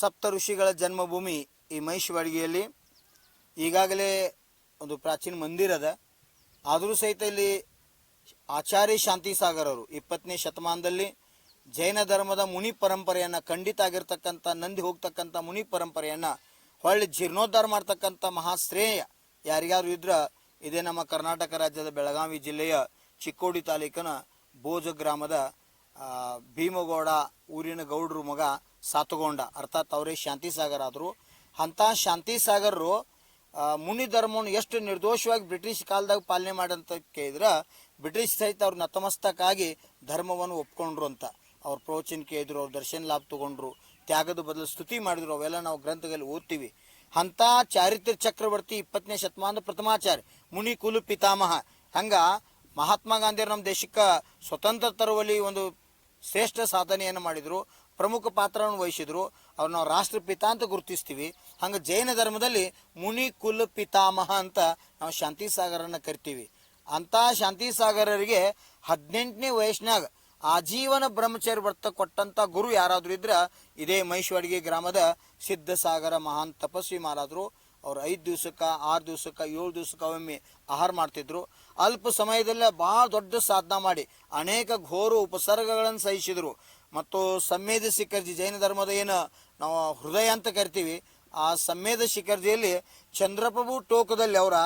ಸಪ್ತ ಋಷಿಗಳ ಜನ್ಮಭೂಮಿ ಈ ಮಹಿಷವಾಡಿಗೆಯಲ್ಲಿ ಈಗಾಗಲೇ ಒಂದು ಪ್ರಾಚೀನ ಮಂದಿರ ಅದ. ಆದರೂ ಸಹಿತ ಇಲ್ಲಿ ಆಚಾರ್ಯ ಶಾಂತಿ ಸಾಗರ್ ಅವರು ಇಪ್ಪತ್ತನೇ ಶತಮಾನದಲ್ಲಿ ಜೈನ ಧರ್ಮದ ಮುನಿ ಪರಂಪರೆಯನ್ನು ಖಂಡಿತ ಆಗಿರ್ತಕ್ಕಂಥ, ನಂದಿ ಹೋಗ್ತಕ್ಕಂಥ ಮುನಿ ಪರಂಪರೆಯನ್ನು ಹೊಳ್ಳಿ ಜೀರ್ಣೋದ್ಧಾರ ಮಾಡ್ತಕ್ಕಂಥ ಮಹಾಶ್ರೇಯ ಯಾರಿಗಾದ್ರು ಇದ್ರ, ಇದೇ ನಮ್ಮ ಕರ್ನಾಟಕ ರಾಜ್ಯದ ಬೆಳಗಾವಿ ಜಿಲ್ಲೆಯ ಚಿಕ್ಕೋಡಿ ತಾಲೂಕಿನ ಬೋಜ ಗ್ರಾಮದ ಭೀಮಗೌಡ, ಊರಿನ ಗೌಡ್ರ ಮಗ ಸಾತುಗೊಂಡ. ಅರ್ಥಾತ್ ಅವರೇ ಶಾಂತಿ ಸಾಗರ್ ಆದರು. ಅಂಥ ಶಾಂತಿ ಸಾಗರರು ಮುನಿ ಧರ್ಮವನ್ನು ಎಷ್ಟು ನಿರ್ದೋಷವಾಗಿ ಬ್ರಿಟಿಷ್ ಕಾಲದಾಗ ಪಾಲನೆ ಮಾಡಂತ ಕೇಳಿದ್ರೆ ಬ್ರಿಟಿಷ್ ಸಹಿತ ಅವ್ರು ನತಮಸ್ತಕ್ಕಾಗಿ ಧರ್ಮವನ್ನು ಒಪ್ಕೊಂಡ್ರು ಅಂತ. ಅವ್ರ ಪ್ರವಚನ ಕೇಳಿದ್ರು ಅವ್ರ ದರ್ಶನ ಲಾಭ ತಗೊಂಡ್ರು. ತ್ಯಾಗದ ಬದಲು ಸ್ತುತಿ ಮಾಡಿದ್ರು. ಅವೆಲ್ಲ ನಾವು ಗ್ರಂಥಗಳಲ್ಲಿ ಓದ್ತೀವಿ. ಅಂಥ ಚಾರಿತ್ರ ಚಕ್ರವರ್ತಿ ಇಪ್ಪತ್ತನೇ ಶತಮಾನದ ಪ್ರಥಮಾಚಾರ್ಯ, ಮುನಿ ಕುಲು ಪಿತಾಮಹ. ಹಂಗ ಮಹಾತ್ಮ ಗಾಂಧಿಯವರು ನಮ್ಮ ದೇಶಕ್ಕೆ ಸ್ವತಂತ್ರ ತರುವಲ್ಲಿ ಒಂದು ಶ್ರೇಷ್ಠ ಸಾಧನೆಯನ್ನು ಮಾಡಿದರು, ಪ್ರಮುಖ ಪಾತ್ರವನ್ನು ವಹಿಸಿದ್ರು. ಅವ್ರು ನಾವು ರಾಷ್ಟ್ರಪಿತ ಅಂತ ಗುರುತಿಸ್ತೀವಿ. ಹಂಗೆ ಜೈನ ಧರ್ಮದಲ್ಲಿ ಮುನಿ ಕುಲ ಪಿತಾಮಹ ಅಂತ ನಾವು ಶಾಂತಿ ಸಾಗರನ್ನ ಕರಿತೀವಿ. ಅಂಥ ಶಾಂತಿ ಸಾಗರರಿಗೆ ಹದಿನೆಂಟನೇ ವಯಸ್ಸಿನಾಗ ಆಜೀವನ ಬ್ರಹ್ಮಚರ್ಯ ವ್ರತ ಕೊಟ್ಟಂತ ಗುರು ಯಾರಾದ್ರೂ ಇದ್ರ ಇದೇ ಮೈಶ್ವಡಿಗೆ ಗ್ರಾಮದ ಸಿದ್ಧಸಾಗರ ಮಹಾನ್ ತಪಸ್ವಿ ಮಾರಾದ್ರು. ಅವ್ರು ಐದು ದಿವ್ಸಕ್ಕೆ, ಆರು ದಿವ್ಸಕ್ಕೆ, ಏಳು ದಿವ್ಸಕ್ಕೆ ಒಮ್ಮೆ ಆಹಾರ ಮಾಡ್ತಿದ್ರು. ಅಲ್ಪ ಸಮಯದಲ್ಲೇ ಭಾಳ ದೊಡ್ಡ ಸಾಧನ ಮಾಡಿ ಅನೇಕ ಘೋರ ಉಪಸರ್ಗಗಳನ್ನು ಸಹಿಸಿದರು. ಮತ್ತು ಸಂವೇದ ಶಿಖರ್ಜಿ, ಜೈನ ಧರ್ಮದ ಏನು ನಾವು ಹೃದಯ ಅಂತ ಕರಿತೀವಿ, ಆ ಸಂವೇದ ಶಿಖರ್ಜಿಯಲ್ಲಿ ಚಂದ್ರಪ್ರಭು ಟೋಕದಲ್ಲಿ ಅವರ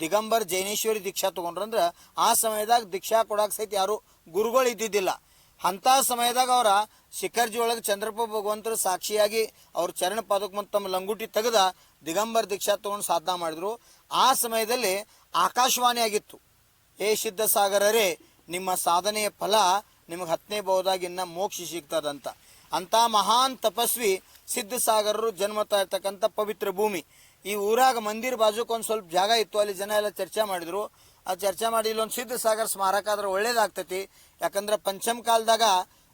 ದಿಗಂಬರ್ ಜೈನೇಶ್ವರಿ ದೀಕ್ಷಾ ತೊಗೊಂಡ್ರಂದ್ರೆ ಆ ಸಮಯದಾಗ ದೀಕ್ಷಾ ಕೊಡಕ್ಕೆ ಸಹಿತ ಯಾರು ಗುರುಗಳು ಇದ್ದಿದ್ದಿಲ್ಲ. ಅಂಥ ಸಮಯದಾಗ ಅವರ ಶಿಖರ್ಜಿ ಒಳಗೆ ಚಂದ್ರಪ್ಪ ಭಗವಂತರ ಸಾಕ್ಷಿಯಾಗಿ ಅವ್ರ ಚರಣ ಪಾದಕ್ಕೆ ಮತ್ತು ತಮ್ಮ ಲಂಗುಟಿ ತೆಗೆದ ದಿಗಂಬರ್ ದೀಕ್ಷಾ ತಗೊಂಡು ಸಾಧನ ಮಾಡಿದ್ರು. ಆ ಸಮಯದಲ್ಲಿ ಆಕಾಶವಾಣಿ ಆಗಿತ್ತು ಏ ಸಿದ್ಧಸಾಗರರೇ, ನಿಮ್ಮ ಸಾಧನೆಯ ಫಲ ನಿಮಗೆ ಹತ್ತನೇ ಬಹುದಾಗಿನ್ನ ಮೋಕ್ಷ ಸಿಗ್ತದಂತ. ಅಂತ ಮಹಾನ್ ತಪಸ್ವಿ ಸಿದ್ಧಸಾಗರರು ಜನ್ಮತಾ ಇರ್ತಕ್ಕಂಥ ಪವಿತ್ರ ಭೂಮಿ. ಈ ಊರಾಗ ಮಂದಿರ ಬಾಜುಕೊಂದು ಸ್ವಲ್ಪ ಜಾಗ ಇತ್ತು, ಅಲ್ಲಿ ಜನ ಎಲ್ಲ ಚರ್ಚೆ ಮಾಡಿದ್ರು. ಆ ಚರ್ಚೆ ಮಾಡಿ ಇಲ್ಲೊಂದು ಸಿದ್ಧ ಸಾಗರ ಸ್ಮಾರಕ ಆದ್ರೆ ಒಳ್ಳೇದಾಗ್ತೈತಿ. ಯಾಕಂದ್ರೆ ಪಂಚಮ ಕಾಲದಾಗ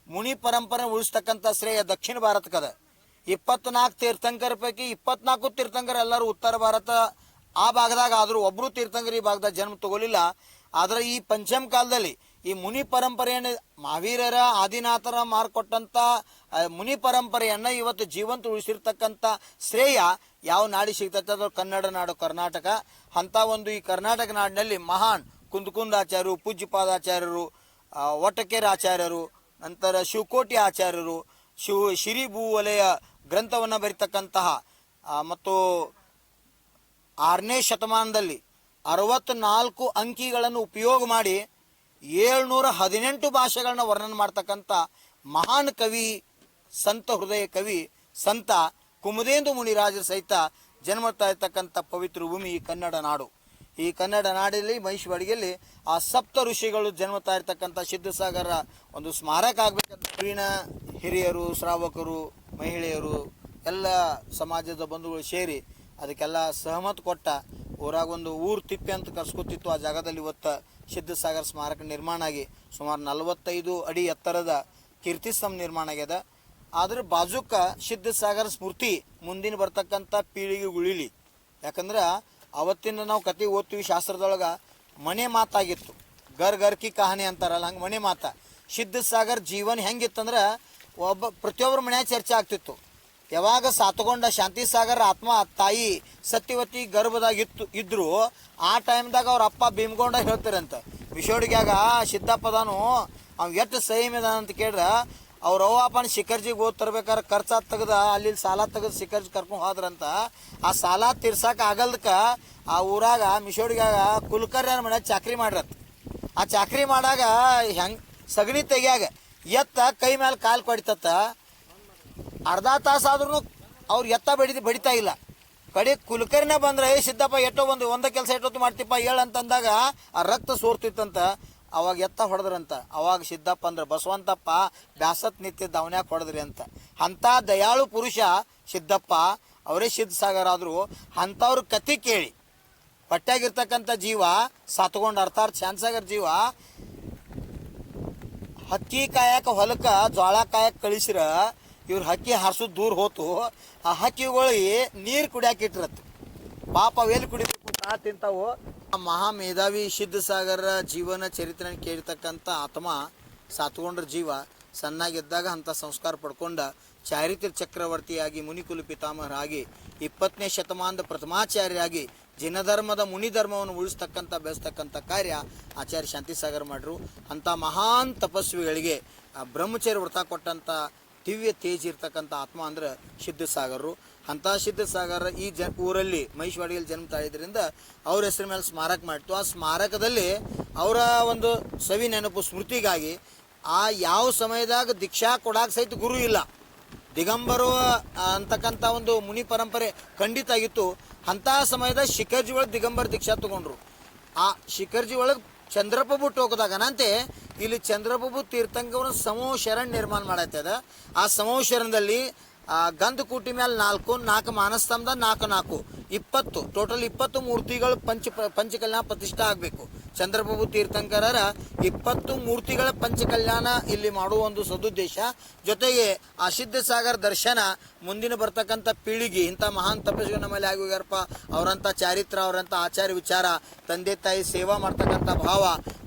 ಮುನಿ ಪರಂಪರೆ ಉಳಿಸ್ತಕ್ಕಂಥ ಶ್ರೇಯ ದಕ್ಷಿಣ ಭಾರತಕ್ಕದ. ಇಪ್ಪತ್ನಾಲ್ಕು ತೀರ್ಥಂಕರ ಪೈಕಿ ಇಪ್ಪತ್ನಾಲ್ಕು ತೀರ್ಥಂಕರ ಎಲ್ಲರೂ ಉತ್ತರ ಭಾರತ ಆ ಭಾಗದಾಗ ಆದರೂ ಒಬ್ರು ತೀರ್ಥಂಕರ ಈ ಭಾಗದಾಗ ಜನ್ಮ ತಗೊಲಿಲ್ಲ. ಆದ್ರೆ ಈ ಪಂಚಮ ಕಾಲದಲ್ಲಿ ಈ ಮುನಿ ಪರಂಪರೆಯನ್ನು ಮಹಾವೀರರ ಆದಿನಾಥರ ಮಾರ್ಕೊಟ್ಟಂತ ಆ, ಮುನಿ ಪರಂಪರೆಯನ್ನು ಇವತ್ತು ಜೀವಂತ ಉಳಿಸಿರ್ತಕ್ಕಂಥ ಶ್ರೇಯ ಯಾವ ನಾಡಿ ಸಿಗ್ತೈತೆ ಅದು ಕನ್ನಡ ನಾಡು ಕರ್ನಾಟಕ. ಅಂತ ಒಂದು ಈ ಕರ್ನಾಟಕ ನಾಡಿನಲ್ಲಿ ಮಹಾನ್ ಕುಂದಕುಂದಾಚಾರ್ಯರು ಪೂಜ್ಯಪಾದಾಚಾರ್ಯರು ಒಟಕೇರ ಆಚಾರ್ಯರು ನಂತರ ಶಿವಕೋಟಿ ಆಚಾರ್ಯರು ಶಿವ ಶಿರಿಭೂ ವಲಯ ಗ್ರಂಥವನ್ನು ಬರಿತಕ್ಕಂತಹ ಮತ್ತು ಆರನೇ ಶತಮಾನದಲ್ಲಿ ಅರವತ್ನಾಲ್ಕು ಅಂಕಿಗಳನ್ನು ಉಪಯೋಗ ಮಾಡಿ ಏಳ್ನೂರ ಹದಿನೆಂಟು ಭಾಷೆಗಳನ್ನ ವರ್ಣನೆ ಮಾಡ್ತಕ್ಕಂಥ ಮಹಾನ್ ಕವಿ, ಸಂತ ಹೃದಯ ಕವಿ, ಸಂತ ಕುಮುದೇಂದು ಮುನಿರಾಜರ ಸಹಿತ ಜನ್ಮತಾ ಇರ್ತಕ್ಕಂಥ ಪವಿತ್ರ ಭೂಮಿ ಈ ಕನ್ನಡ ನಾಡು. ಈ ಕನ್ನಡ ನಾಡಲ್ಲಿ ಮಹಿಷವಾಡಿಗೆಯಲ್ಲಿ ಆ ಸಪ್ತ ಋಷಿಗಳು ಜನ್ಮತಾ ಇರ್ತಕ್ಕಂಥ ಸಿದ್ಧಸಾಗರ ಒಂದು ಸ್ಮಾರಕ ಆಗ್ಬೇಕಂತ. ಊರಿನ ಹಿರಿಯರು, ಶ್ರಾವಕರು, ಮಹಿಳೆಯರು, ಎಲ್ಲ ಸಮಾಜದ ಬಂಧುಗಳು ಸೇರಿ ಅದಕ್ಕೆಲ್ಲ ಸಹಮತ ಕೊಟ್ಟ ಊರಾಗ ಒಂದು ಊರು ತಿಪ್ಪೆ ಅಂತ ಕರ್ಸ್ಕೊತಿತ್ತು ಆ ಜಾಗದಲ್ಲಿ ಇವತ್ತು ಸಿದ್ಧಸಾಗರ ಸ್ಮಾರಕ ನಿರ್ಮಾಣ ಆಗಿ ಸುಮಾರು ನಲವತ್ತೈದು ಅಡಿ ಎತ್ತರದ ಕೀರ್ತಿ ಸ್ತಂಭ ನಿರ್ಮಾಣ ಆಗ್ಯದ. ಆದ್ರೆ ಬಾಜುಕ ಸಿದ್ಧಸಾಗರ ಸ್ಮೃತಿ ಮುಂದಿನ ಬರ್ತಕ್ಕಂಥ ಪೀಳಿಗೆ ಉಳಿಲಿ. ಯಾಕಂದ್ರೆ ಅವತ್ತಿನ ನಾವು ಕತೆ ಓದ್ತೀವಿ ಶಾಸ್ತ್ರದೊಳಗೆ ಮನೆ ಮಾತಾಗಿತ್ತು. ಗರ್ ಗರ್ಕಿ ಕಹಾನಿ ಅಂತಾರಲ್ಲ, ಹಂಗೆ ಮನೆ ಮಾತಾ. ಸಿದ್ಧಸಾಗರ್ ಜೀವನ ಹೆಂಗಿತ್ತಂದ್ರೆ ಒಬ್ಬ ಪ್ರತಿಯೊಬ್ಬರ ಮನೆಯ ಚರ್ಚೆ ಆಗ್ತಿತ್ತು. ಯಾವಾಗ ಸಾತಗೊಂಡ ಶಾಂತಿ ಸಾಗರ್ ಆತ್ಮ ತಾಯಿ ಸತ್ಯವತಿ ಗರ್ಭದಾಗ ಇತ್ತು, ಇದ್ರು, ಆ ಟೈಮ್ದಾಗ ಅವ್ರ ಅಪ್ಪ ಭೀಮಗೊಂಡ ಹೇಳ್ತಾರಂತ. ವಿಷೋಡಿಗ್ಯಾಗ ಸಿದ್ದಪ್ಪದಾನು, ಅವ್ ಎಷ್ಟು ಸಂಯಮಿದಾನ ಅಂತ ಕೇಳ್ರ ಅವ್ರ ಅವ್ವ ಅಪ್ಪನ ಶಿಖರ್ಜಿಗೆ ಓದ್ ತರ್ಬೇಕಾದ್ರೆ ಖರ್ಚು ತೆಗ್ದ ಅಲ್ಲಿ ಸಾಲ ತೆಗೆದು ಶಿಖರ್ಜಿ ಕರ್ಕೊಂಡು ಹೋದ್ರಂತ. ಆ ಸಾಲ ತೀರ್ಸಕ್ಕೆ ಆಗಲ್ದಕ್ಕ ಆ ಊರಾಗ ಮಿಶೋಡಿಗ್ಯಾಗ ಕುಲಕರ್ಯರ ಮನೆ ಚಾಕ್ರಿ ಮಾಡ್ರತ್. ಆ ಚಾಕ್ರಿ ಮಾಡಾಗ ಹೆಂಗ್, ಸಗಣಿ ತೆಗಿಯಾಗ ಎತ್ತ ಕೈ ಮೇಲೆ ಕಾಲು ಕೊಡಿತತ್ತ, ಅರ್ಧ ತಾಸಾದ್ರೂ ಅವ್ರು ಎತ್ತ ಬಡಿದು ಬಡಿತಾ ಇಲ್ಲ. ಕಡೆ ಕುಲಕರ್ಣ ಬಂದ್ರೆ, ಏ ಸಿದ್ದಪ್ಪ, ಎಷ್ಟೋ ಒಂದು ಒಂದ ಕೆಲಸ ಎಷ್ಟೊತ್ತು ಮಾಡ್ತಿಪ್ಪ, ಹೇಳ ಅಂತಂದಾಗ ಆ ರಕ್ತ ಸೋರ್ತಿತ್ತಂತ. ಅವಾಗ ಎತ್ತ ಹೊಡೆದ್ರಂತ. ಅವಾಗ ಸಿದ್ದಪ್ಪ ಅಂದ್ರೆ, ಬಸವಂತಪ್ಪ, ಬ್ಯಾಸತ್ ನಿತ್ಯ ದವನ್ಯಾ ಹೊಡೆದ್ರಿ ಅಂತ. ಅಂಥ ದಯಾಳು ಪುರುಷ ಸಿದ್ದಪ್ಪ, ಅವರೇ ಸಿದ್ಧ ಸಾಗರ ಆದ್ರು ಅಂಥವ್ರ ಕತೆ ಕೇಳಿ. ಹೊಟ್ಟೆಗಿರ್ತಕ್ಕಂಥ ಜೀವ, ಸತ್ಕೊಂಡು ಅರ್ಥಾರ್ ಶಾಂತಸಾಗರ್ ಜೀವ ಹಕ್ಕಿ ಕಾಯಕ ಹೊಲಕ್ಕ ಜ್ವಾಳ ಕಾಯಕ್ ಕಳಿಸಿರ, ಇವ್ರು ಹಕ್ಕಿ ಹಾರ್ಸೋದು ದೂರ ಹೋತು. ಆ ಹಕ್ಕಿಗಳಿಗೆ ನೀರು ಕುಡಿಯಾಕ ಇಟ್ಟಿರತ್. ಪಾಪ ಎಲ್ಲಿ ಕುಡಿಬೇಕು ಆ ತಿಂತಾವು. ಆ ಮಹಾ ಮೇಧಾವಿ ಸಿದ್ಧ ಸಾಗರ ಜೀವನ ಚರಿತ್ರೆ ಕೇಳಿರ್ತಕ್ಕಂಥ ಆತ್ಮ ಸಾತ್ಕೊಂಡ್ರ ಜೀವ, ಸಣ್ಣಾಗಿದ್ದಾಗ ಅಂತ ಸಂಸ್ಕಾರ ಪಡ್ಕೊಂಡ ಚಾರಿತ್ರ ಚಕ್ರವರ್ತಿಯಾಗಿ ಮುನಿಕುಲು ಪಿತಾಮಹರಾಗಿ ಇಪ್ಪತ್ತನೇ ಶತಮಾನದ ಪ್ರಥಮಾಚಾರ್ಯರಾಗಿ ಜಿನಧರ್ಮದ ಮುನಿ ಧರ್ಮವನ್ನು ಉಳಿಸ್ತಕ್ಕಂಥ, ಬೆಳೆಸ್ತಕ್ಕಂಥ ಕಾರ್ಯ ಆಚಾರ್ಯ ಶಾಂತಿಸಾಗರ್ ಮಾಡ್ರು. ಅಂಥ ಮಹಾನ್ ತಪಸ್ವಿಗಳಿಗೆ ಬ್ರಹ್ಮಚರ್ಯ ವ್ರತ ಕೊಟ್ಟಂಥ ದಿವ್ಯ ತೇಜ್ ಇರ್ತಕ್ಕಂಥ ಆತ್ಮ ಅಂದ್ರೆ ಸಿದ್ಧಸಾಗರರು. ಅಂಥ ಸಿದ್ಧಸಾಗರ ಈ ಜ, ಊರಲ್ಲಿ ಮಹಿಷವಾಡಿಯಲ್ಲಿ ಜನ್ಮ ತಾಳಿದ್ರಿಂದ ಅವ್ರ ಹೆಸರ ಮೇಲೆ ಸ್ಮಾರಕ ಮಾಡಿತ್ತು ಆ ಸ್ಮಾರಕದಲ್ಲಿ ಅವರ ಒಂದು ಸವಿ ನೆನಪು, ಸ್ಮೃತಿಗಾಗಿ ಆ ಯಾವ ಸಮಯದಾಗ ದೀಕ್ಷಾ ಕೊಡಾಕ ಸಹಿತ ಗುರು ಇಲ್ಲ. ದಿಗಂಬರು ಅಂತಕ್ಕಂಥ ಒಂದು ಮುನಿ ಪರಂಪರೆ ಖಂಡಿತ ಆಗಿತ್ತು. ಅಂತಹ ಸಮಯದ ಶಿಖರ್ಜಿ ಒಳಗೆ ದಿಗಂಬರ ದೀಕ್ಷಾ ತಗೊಂಡ್ರು. ಆ ಶಿಖರ್ಜಿ ಒಳಗೆ ಚಂದ್ರಪ್ರಭು ಟೋಕದಾಗನಂತೆ ಇಲ್ಲಿ ಚಂದ್ರಪ್ರಭು ತೀರ್ಥಂಗವರ ಸಮೂಹ ಶರಣ್ ನಿರ್ಮಾಣ ಮಾಡತ್ತದ ಆ ಸಮೂಹ ಶರಣದಲ್ಲಿ ಆ ಗಂಧ ಕೂಟಿ ಮೇಲೆ ನಾಲ್ಕು ನಾಲ್ಕು ಮಾನಸ್ತಂಭದ ನಾಲ್ಕು ನಾಲ್ಕು, ಇಪ್ಪತ್ತು, ಟೋಟಲ್ ಇಪ್ಪತ್ತು ಮೂರ್ತಿಗಳು ಪಂಚ ಪಂಚಕಲ್ಯಾಣ ಪ್ರತಿಷ್ಠಾ ಆಗಬೇಕು. ಚಂದ್ರಪ್ರಭು ತೀರ್ಥಂಕರರ ಇಪ್ಪತ್ತು ಮೂರ್ತಿಗಳ ಪಂಚಕಲ್ಯಾಣ ಇಲ್ಲಿ ಮಾಡುವ ಒಂದು ಸದುದ್ದೇಶ. ಜೊತೆಗೆ ಆ ಸಿದ್ಧ ಸಾಗರ ದರ್ಶನ ಮುಂದಿನ ಬರ್ತಕ್ಕಂಥ ಪೀಳಿಗೆ, ಇಂಥ ಮಹಾನ್ ತಪಸ್ಸು ನಮ್ಮಲ್ಲಿ ಆಗಿಯಾರಪ್ಪ ಅವರಂಥ ಚಾರಿತ್ರ, ಅವರಂಥ ಆಚಾರ ವಿಚಾರ, ತಂದೆ, ತಾಯಿ ಸೇವಾ ಮಾಡ್ತಕ್ಕಂಥ ಭಾವ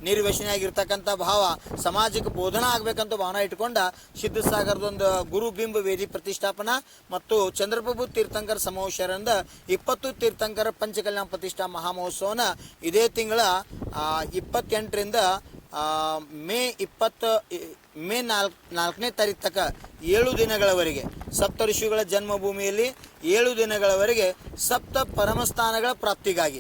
ನಿರ್ವ್ಯಸನಿಯಾಗಿರ್ತಕ್ಕಂಥ ಭಾವ, ಸಮಾಜಕ್ಕೆ ಬೋಧನಾ ಆಗ್ಬೇಕಂತ ಭಾವನ ಇಟ್ಕೊಂಡ ಸಿದ್ಧ ಸಾಗರದೊಂದು ಗುರು ಬಿಂಬ ವೇದಿ ಪ್ರತಿಷ್ಠಾಪನಾ ಮತ್ತು ಚಂದ್ರಪ್ರಭು ತೀರ್ಥಂಕರ ಸಮಾವೇಶರಿಂದ ಇಪ್ಪತ್ತು ತೀರ್ಥಂಕರ ಪಂಚಕಲ್ಯಾಣ ಪ್ರತಿಷ್ಠಾ ಮಹಾಮಹೋತ್ಸವನ ಇದೇ ತಿಂಗಳ ಇಪ್ಪತ್ತೆಂಟರಿಂದ ಮೇ ಇಪ್ಪತ್ತು ಮೇ ನಾಲ್ಕು, ನಾಲ್ಕನೇ ತಾರೀಕು ತನಕ ಏಳು ದಿನಗಳವರೆಗೆ, ಸಪ್ತ ಋಷಿಗಳ ಜನ್ಮಭೂಮಿಯಲ್ಲಿ ಏಳು ದಿನಗಳವರೆಗೆ ಸಪ್ತ ಪರಮಸ್ಥಾನಗಳ ಪ್ರಾಪ್ತಿಗಾಗಿ.